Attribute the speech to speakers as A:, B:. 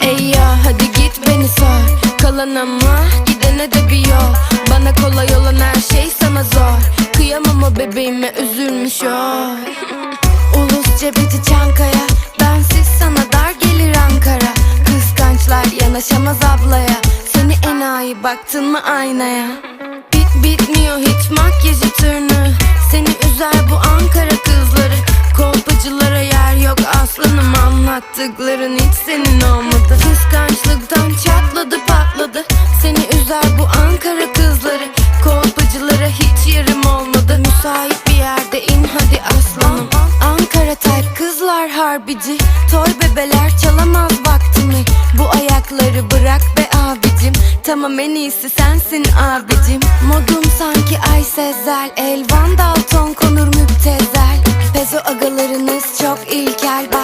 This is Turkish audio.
A: Ey ya hadi git beni sor Kalan ama gidene de bir yol. Bana kolay olan her şey sana zor. Kıyamam o bebeğime üzülmüş o. Ulus cebeci Çankaya. Bensiz sana dar gelir Ankara. Kıskançlar yanaşamaz ablaya. Seni enayi baktın mı aynaya? Bit bitmiyor hiç makyajı tırnı Seni üzer bu Ankara kızları. Kolpacılara yok. Aslanım Anlattıkların hiç senin olmadı. Kıskançlıktan çatladı patladı. Seni üzer bu Ankara kızları. Kolpacılara hiç yerim olmadı. Müsait bir yerde in hadi aslanım. Ankara type kızlar harbici. Toy bebeler çalamaz vaktimi. Bu ayakları bırak be abicim. Tamam en iyisi sensin abicim. Modum sanki Ay Sezel Elvan Dalton konur müptezel değil gel